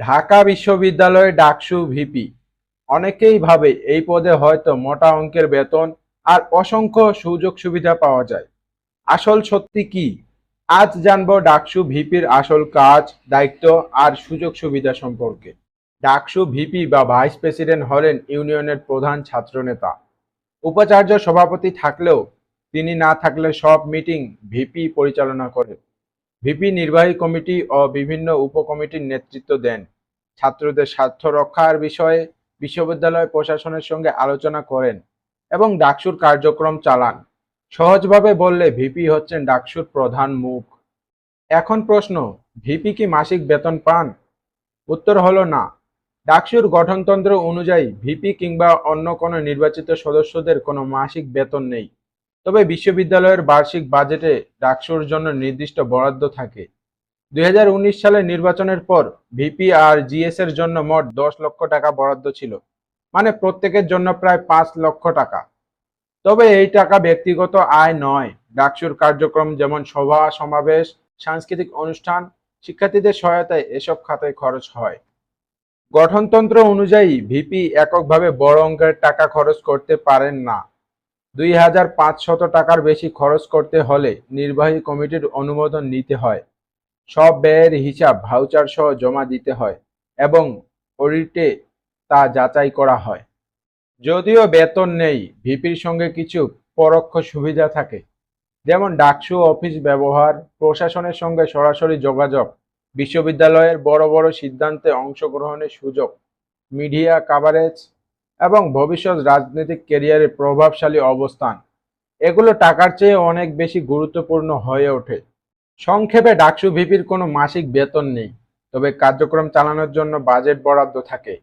ঢাকা বিশ্ববিদ্যালয়ে ডাকসু ভিপি। অনেকেই ভাবে এই পদে হয়তো মোটা অঙ্কের বেতন আর অসংখ্য সুযোগ সুবিধা পাওয়া যায়। আসল সত্যি কি? আজ জানব ডাকসু ভিপির আসল কাজ, দায়িত্ব আর সুযোগ সুবিধা সম্পর্কে। ডাকসু ভিপি বা ভাইস প্রেসিডেন্ট হলেন ইউনিয়নের প্রধান ছাত্রনেতা। উপাচার্য সভাপতি থাকলেও তিনি না থাকলে সব মিটিং ভিপি পরিচালনা করেন। ভিপি নির্বাহী কমিটি ও বিভিন্ন উপকমিটির নেতৃত্ব দেন। ছাত্রদের স্বার্থ রক্ষার বিষয়ে বিশ্ববিদ্যালয় প্রশাসনের সঙ্গে আলোচনা করেন এবং ডাকসুর কার্যক্রম চালান। সহজভাবে বললে ভিপি হচ্ছেন ডাকসুর প্রধান মুখ। এখন প্রশ্ন, ভিপি কি মাসিক বেতন পান? উত্তর হলো না। ডাকসুর গঠনতন্ত্র অনুযায়ী ভিপি কিংবা অন্য কোনো নির্বাচিত সদস্যদের কোনো মাসিক বেতন নেই। তবে বিশ্ববিদ্যালয়ের বার্ষিক বাজেটে ডাকসুর জন্য নির্দিষ্ট বরাদ্দ থাকে। দুই সালের নির্বাচনের পর ভিপি আর জিএস এর জন্য মোট দশ লক্ষ টাকা বরাদ্দ ছিল মানে প্রত্যেকের জন্য প্রায় পাঁচ লক্ষ টাকা। তবে এই টাকা ব্যক্তিগত আয় নয়। ডাকসুর কার্যক্রম যেমন সভা, সমাবেশ, সাংস্কৃতিক অনুষ্ঠান, শিক্ষার্থীদের সহায়তায় এসব খাতায় খরচ হয়। গঠনতন্ত্র অনুযায়ী ভিপি এককভাবে বড় অঙ্কের টাকা খরচ করতে পারেন না। দুই হাজার পাঁচশত টাকার বেশি খরচ করতে হলে নির্বাহী কমিটির অনুমোদন নিতে হয়। সব ব্যয়ের হিসাব ভাউচার সহ জমা দিতে হয় এবং অডিটে তা যাচাই করা হয়। যদিও বেতন নেই, ভিপির সঙ্গে কিছু পরোক্ষ সুবিধা থাকে। যেমন ডাকসু অফিস ব্যবহার, প্রশাসনের সঙ্গে সরাসরি যোগাযোগ, বিশ্ববিদ্যালয়ের বড় বড় সিদ্ধান্তে অংশগ্রহণের সুযোগ, মিডিয়া কাভারেজ এবং ভবিষ্যৎ রাজনৈতিক ক্যারিয়ারে প্রভাবশালী অবস্থান। এগুলো টাকার চেয়ে অনেক বেশি গুরুত্বপূর্ণ হয়ে ওঠে। সংক্ষেপে ডাকসু ভিপির কোনো মাসিক বেতন নেই, তবে কার্যক্রম চালানোর জন্য বাজেট বরাদ্দ থাকে।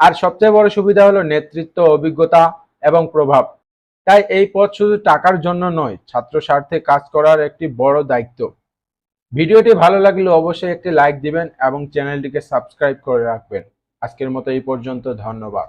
আর সবচেয়ে বড় সুবিধা হলো নেতৃত্ব, অভিজ্ঞতা এবং প্রভাব। তাই এই পদ শুধু টাকার জন্য নয় ছাত্র স্বার্থে কাজ করার একটি বড় দায়িত্ব। ভিডিওটি ভালো লাগলে অবশ্যই একটি লাইক দিবেন এবং চ্যানেলটিকে সাবস্ক্রাইব করে রাখবেন। আজকের মতো এই পর্যন্ত, ধন্যবাদ।